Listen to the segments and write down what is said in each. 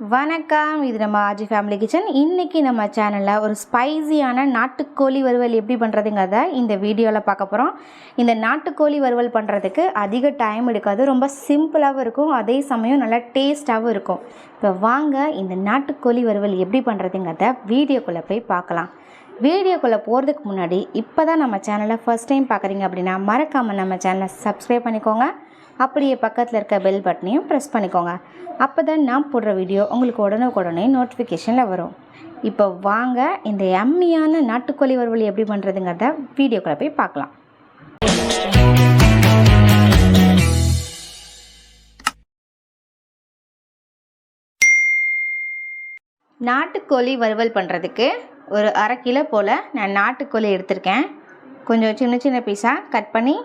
வணக்கம். இது நம்ம ஆஜி ஃபேமிலி கிச்சன் இன்றைக்கி நம்ம சேனலில் ஒரு ஸ்பைசியான நாட்டுக்கோழி வறுவல் எப்படி பண்ணுறதுங்கிறத இந்த வீடியோவில் பார்க்க போகிறோம் இந்த நாட்டுக்கோழி வறுவல் பண்ணுறதுக்கு அதிக டைம் எடுக்காது. ரொம்ப சிம்பிளாகவும் இருக்கும். அதே சமயம் நல்லா டேஸ்ட்டாகவும் இருக்கும். இப்போ வாங்க இந்த நாட்டுக்கோழி வறுவல் எப்படி பண்ணுறதுங்கிறத வீடியோக்குள்ளே போய் பார்க்கலாம். வீடியோக்குள்ளே போகிறதுக்கு முன்னாடி இப்போ தான் நம்ம சேனலை ஃபஸ்ட் டைம் பார்க்குறீங்க அப்படின்னா மறக்காமல் நம்ம சேனலை சப்ஸ்கிரைப் பண்ணிக்கோங்க. அப்படியே பக்கத்தில் இருக்க பெல் பட்டனையும் ப்ரெஸ் பண்ணிக்கோங்க. அப்போ தான் நான் போடுற வீடியோ உங்களுக்கு உடனுக்குடனே நோட்டிஃபிகேஷனில் வரும். இப்போ வாங்க இந்த எம்மியான நாட்டுக்கோழி வறுவல் எப்படி பண்ணுறதுங்கிறத வீடியோக்குள்ளே போய் பார்க்கலாம். நாட்டுக்கோழி வறுவல் பண்ணுறதுக்கு ஒரு அரை கிலோ போல் நான் நாட்டுக்கோழி எடுத்திருக்கேன். கொஞ்சம் சின்ன சின்ன பீஸாக கட் பண்ணி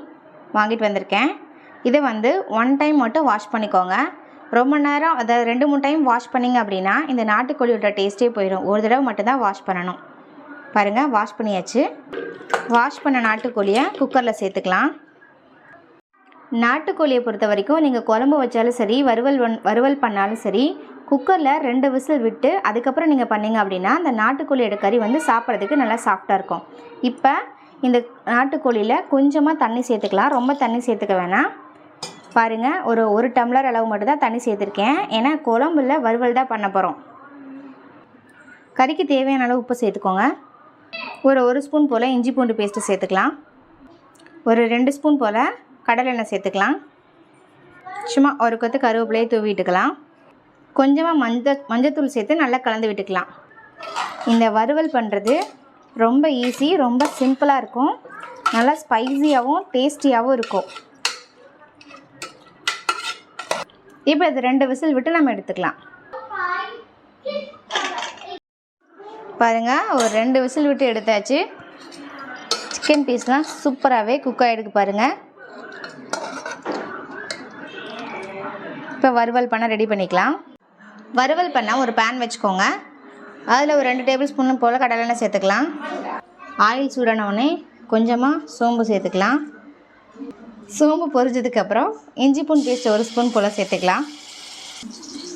வாங்கிட்டு வந்திருக்கேன். இதை வந்து ஒன் டைம் மட்டும் வாஷ் பண்ணிக்கோங்க. ரொம்ப நேரம் அதை ரெண்டு மூணு டைம் வாஷ் பண்ணிங்க அப்படின்னா இந்த நாட்டுக்கோழியோட டேஸ்ட்டே போயிடும் ஒரு தடவை மட்டும்தான் வாஷ் பண்ணணும். பாருங்கள் வாஷ் பண்ணியாச்சு. வாஷ் பண்ண நாட்டுக்கோழியை குக்கரில் சேர்த்துக்கலாம். நாட்டுக்கோழியை பொறுத்த வரைக்கும் நீங்கள் குழம்பு வச்சாலும் சரி வறுவல் வன் வறுவல் பண்ணாலும் சரி குக்கரில் ரெண்டு விசில் விட்டு அதுக்கப்புறம் நீங்கள் பண்ணிங்க அப்படின்னா அந்த நாட்டுக்கோழியோட கறி வந்து சாப்பிட்றதுக்கு நல்லா சாஃப்டாக இருக்கும். இப்போ இந்த நாட்டுக்கோழியில் கொஞ்சமாக தண்ணி சேர்த்துக்கலாம். ரொம்ப தண்ணி சேர்த்துக்க வேணாம். பாருங்கள் ஒரு ஒரு டம்ளர் அளவு மட்டும்தான் தண்ணி சேர்த்துருக்கேன். ஏன்னா குழம்புல வறுவல் தான் பண்ண போகிறோம் கறிக்கு தேவையான அளவு உப்பு சேர்த்துக்கோங்க. ஒரு ஒரு ஸ்பூன் போல் இஞ்சி பூண்டு பேஸ்ட்டு சேர்த்துக்கலாம். ஒரு ரெண்டு ஸ்பூன் போல் கடலெண்ணெய் சேர்த்துக்கலாம். சும்மா ஒரு கொத்து கருவேப்பிலையை தூவி விட்டுக்கலாம் கொஞ்சமாக மஞ்ச மஞ்சத்தூள் சேர்த்து நல்லா கலந்து விட்டுக்கலாம். இந்த வறுவல் பண்ணுறது ரொம்ப ஈஸி ரொம்ப சிம்பிளாக இருக்கும். நல்லா ஸ்பைஸியாகவும் டேஸ்டியாகவும் இருக்கும். இப்போ இது ரெண்டு விசில் விட்டு நம்ம எடுத்துக்கலாம். பாருங்கள் ஒரு ரெண்டு விசில் விட்டு எடுத்தாச்சு. சிக்கன் பீஸ்லாம் சூப்பராகவே குக் ஆகிடுக்கு பாருங்கள் இப்போ வறுவல் பண்ண ரெடி பண்ணிக்கலாம். வறுவல் பண்ணால் ஒரு பேன் வச்சுக்கோங்க. அதில் ஒரு ரெண்டு டேபிள் ஸ்பூன் போல் கடலெண்ணெய் சேர்த்துக்கலாம். ஆயில் சூடானவுடனே கொஞ்சமாக சோம்பு சேர்த்துக்கலாம். சோம்பு பொரிஞ்சதுக்கப்புறம் இஞ்சி பூண்டு பேஸ்ட் ஒரு ஸ்பூன் போல் சேர்த்துக்கலாம்.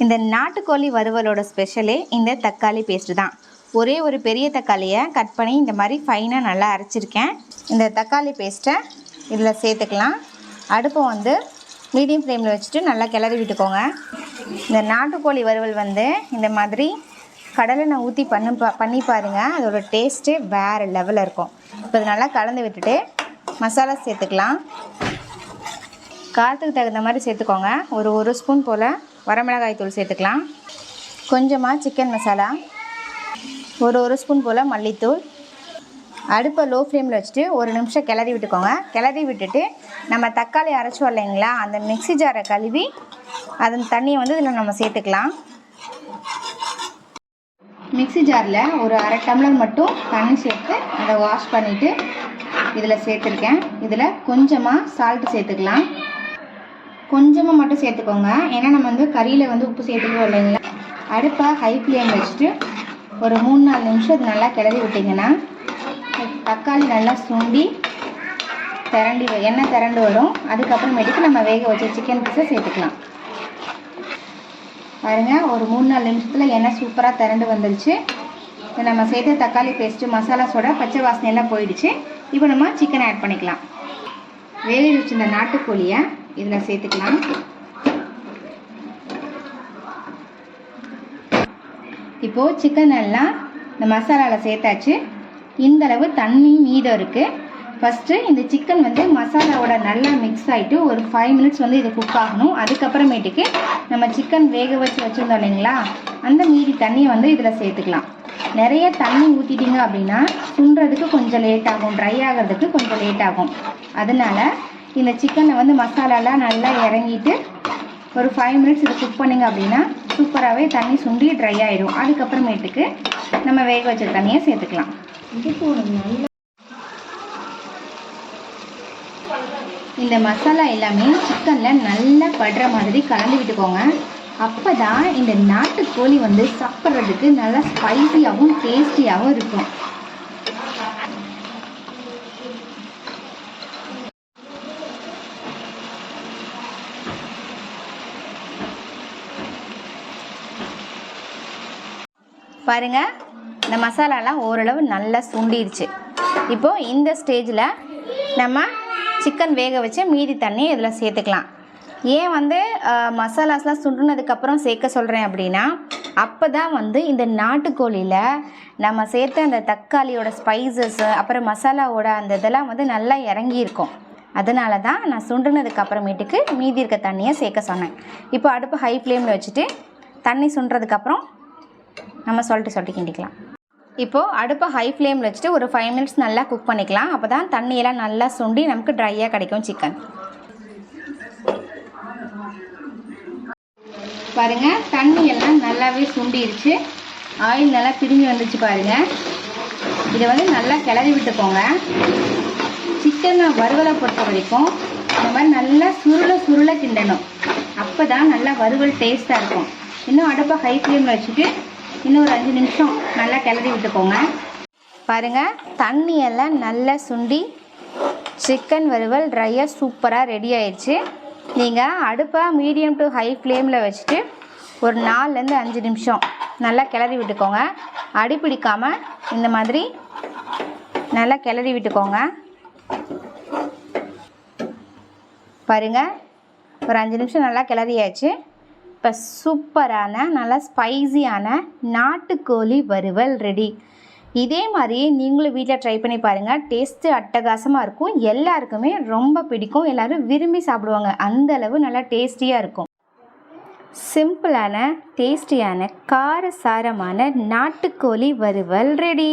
இந்த நாட்டுக்கோழி வறுவலோட ஸ்பெஷலே இந்த தக்காளி பேஸ்ட்டு தான். ஒரே ஒரு பெரிய தக்காளியை கட் பண்ணி இந்த மாதிரி ஃபைனாக நல்லா அரைச்சிருக்கேன். இந்த தக்காளி பேஸ்ட்டை இதில் சேர்த்துக்கலாம். அடுப்பை வந்து மீடியம் ஃப்ளேமில் வச்சுட்டு நல்லா கிளறி விட்டுக்கோங்க. இந்த நாட்டுக்கோழி வறுவல் வந்து இந்த மாதிரி கடலெண்ணெய் ஊற்றி பண்ணு பா பண்ணி பாருங்கள் அதோட டேஸ்ட்டு வேறு லெவலில் இருக்கும். இப்போ இது நல்லா கலந்து விட்டுட்டு மசாலா சேர்த்துக்கலாம். காரத்துக்கு தகுந்த மாதிரி சேர்த்துக்கோங்க. ஒரு ஒரு ஸ்பூன் போல் வரமிளகாய் தூள் சேர்த்துக்கலாம். கொஞ்சமாக சிக்கன் மசாலா. ஒரு ஒரு ஸ்பூன் போல் மல்லித்தூள். அடுப்பை லோ ஃப்ளேமில் வச்சுட்டு ஒரு நிமிஷம் கிளறி விட்டுக்கோங்க. கிளறி விட்டுட்டு நம்ம தக்காளி அரைச்சோம் இல்லைங்களா? அந்த மிக்ஸி ஜாரை கழுவி அதன் தண்ணியை வந்து இதில் நம்ம சேர்த்துக்கலாம். மிக்ஸி ஜாரில் ஒரு அரை டம்ளர் மட்டும் தண்ணி சேர்த்து அதை வாஷ் பண்ணிவிட்டு இதில் சேர்த்துருக்கேன். இதில் கொஞ்சமாக சால்ட்டு சேர்த்துக்கலாம். கொஞ்சமாக மட்டும் சேர்த்துக்கோங்க. ஏன்னா நம்ம வந்து கறியில் வந்து உப்பு சேர்த்துக்கோ இல்லைங்களா? அடுப்பை ஹை ஃப்ளேம் வச்சுட்டு ஒரு மூணு நாலு நிமிஷம் அது நல்லா கிளறி விட்டிங்கன்னா தக்காளி நல்லா சுண்டி திரண்டி எண்ணெய் திரண்டு வரும். அதுக்கப்புறமேட்டுக்கு நம்ம வேக வச்ச சிக்கன் பீஸை சேர்த்துக்கலாம். பாருங்கள் ஒரு மூணு நாலு நிமிஷத்தில் எண்ணெய் சூப்பராக திரண்டு வந்துருச்சு. இப்போ நம்ம சேர்த்த தக்காளி பேஸ்ட்டு மசாலாஸோட பச்சை வாசனையெல்லாம் போயிடுச்சு. இப்போ நம்ம சிக்கன் ஆட் பண்ணிக்கலாம். வேக வச்சிருந்த நாட்டுக்கோழியை இதில் சேர்த்துக்கலாம். இப்போது சிக்கன் எல்லாம் இந்த மசாலாவில் சேர்த்தாச்சு. இந்தளவு தண்ணி மீதம் இருக்குது ஃபஸ்ட்டு இந்த சிக்கன் வந்து மசாலாவோட நல்லா மிக்ஸ் ஆகிட்டு ஒரு ஃபைவ் மினிட்ஸ் வந்து இது குக் ஆகணும். அதுக்கப்புறமேட்டுக்கு நம்ம சிக்கன் வேக வச்சு வச்சுருந்தோம் இல்லைங்களா? அந்த மீதி தண்ணியை வந்து இதில் சேர்த்துக்கலாம். நிறைய தண்ணி ஊற்றிட்டீங்க அப்படின்னா சுண்டுறதுக்கு கொஞ்சம் லேட் ஆகும் ட்ரை ஆகிறதுக்கு கொஞ்சம் லேட் ஆகும். அதனால் இந்த சிக்கனை வந்து மசாலாலாம் நல்லா இறங்கிட்டு ஒரு ஃபைவ் மினிட்ஸ் இதை குக் பண்ணிங்க அப்படின்னா சூப்பராகவே தண்ணி சுண்டி ட்ரை ஆகிடும் அதுக்கப்புறமேட்டுக்கு நம்ம வேக வச்ச தண்ணியை சேர்த்துக்கலாம். இந்த மசாலா எல்லாமே சிக்கனில் நல்லா படுற மாதிரி கலந்து விட்டுக்கோங்க. அப்போ தான் இந்த நாட்டுக்கோழி வந்து சாப்பிட்றதுக்கு நல்லா ஸ்பைசியாகவும் டேஸ்டியாகவும் இருக்கும். பாருங்க இந்த மசாலாலாம் ஓரளவு நல்லா சுண்டிடுச்சு இப்போது இந்த ஸ்டேஜில் நம்ம சிக்கன் வேக வச்சு மீதி தண்ணி இதில் சேர்த்துக்கலாம். ஏன் வந்து மசாலாஸ்லாம் சுண்டுனதுக்கப்புறம் சேர்க்க சொல்கிறேன் அப்படின்னா அப்போ தான் வந்து இந்த நாட்டுக்கோழியில் நம்ம சேர்த்த அந்த தக்காளியோட ஸ்பைசஸ்ஸு அப்புறம் மசாலாவோட அந்த இதெல்லாம் வந்து நல்லா இறங்கியிருக்கும். அதனால தான் நான் சுண்டுனதுக்கு அப்புறமேட்டுக்கு மீதி இருக்க தண்ணியை சேர்க்க சொன்னேன். இப்போ அடுப்பு ஹை ஃப்ளேமில் வச்சுட்டு தண்ணி சுண்டுறதுக்கப்புறம் நம்ம சொல்லிட்டு சொல்லிட்டு கிண்டிக்கலாம். இப்போது அடுப்பை ஹை ஃப்ளேமில் வச்சுட்டு ஒரு ஃபைவ் மினிட்ஸ் நல்லா குக் பண்ணிக்கலாம். அப்போ தான் தண்ணியெல்லாம் நல்லா சுண்டி நமக்கு ட்ரையாக கிடைக்கும் சிக்கன் பாருங்க. தண்ணி எல்லாம் நல்லாவே சுண்டிருச்சு. ஆயில் நல்லா பிரிஞ்சு வந்துச்சு பாருங்கள் இதை வந்து நல்லா கிளறி விட்டுக்கோங்க. சிக்கனை வறுவலை பொறுத்த வரைக்கும் இந்த மாதிரி நல்லா சுருள சுருள கிண்டணும். அப்போ தான் நல்லா வறுவல் டேஸ்ட்டாக இருக்கும். இன்னும் அடுப்பை ஹை ஃப்ளேமில் வச்சுட்டு இன்னும் ஒரு அஞ்சு நிமிஷம் நல்லா கிளறி விட்டுக்கோங்க. பாருங்க தண்ணியெல்லாம் நல்லா சுண்டி சிக்கன் வறுவல் ட்ரையாக சூப்பராக ரெடி ஆயிடுச்சு நீங்கள் அடுப்பை மீடியம் டு ஹை ஃப்ளேமில் வச்சுட்டு ஒரு நாலுலேருந்து அஞ்சு நிமிஷம் நல்லா கிளறி விட்டுக்கோங்க. அடி பிடிக்காமல் இந்த மாதிரி நல்லா கிளறி விட்டுக்கோங்க. பாருங்க ஒரு அஞ்சு நிமிஷம் நல்லா கிளறியாச்சு. இப்போ சூப்பரான நல்லா ஸ்பைசியான நாட்டுக்கோழி வறுவல் ரெடி இதே மாதிரி நீங்களும் வீட்டில் ட்ரை பண்ணி பாருங்கள் டேஸ்ட்டு அட்டகாசமாக இருக்கும். எல்லாருக்குமே ரொம்ப பிடிக்கும். எல்லாரும் விரும்பி சாப்பிடுவாங்க. அந்த அளவு நல்லா டேஸ்டியாக இருக்கும். சிம்பிளான டேஸ்டியான காரசாரமான நாட்டுக்கோழி வறுவல் ரெடி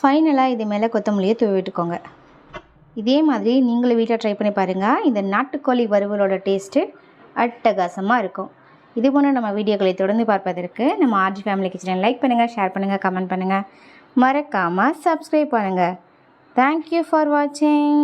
ஃபைனலாக இது மேலே கொத்தமல்லியை தூவி விட்டுக்கோங்க. இதே மாதிரி நீங்களும் வீட்டில் ட்ரை பண்ணி பாருங்கள் இந்த நாட்டுக்கோழி வறுவலோட டேஸ்ட்டு அட்டகாசமாக இருக்கும். இது போன்ற நம்ம வீடியோக்களை தொடர்ந்து பார்ப்பதற்கு நம்ம ஆர்ஜி ஃபேமிலி கிச்சனை லைக் பண்ணுங்கள் ஷேர் பண்ணுங்கள் கமெண்ட் பண்ணுங்கள் மறக்காமல் சப்ஸ்கிரைப் பண்ணுங்கள் தேங்க்யூ ஃபார் வாட்சிங்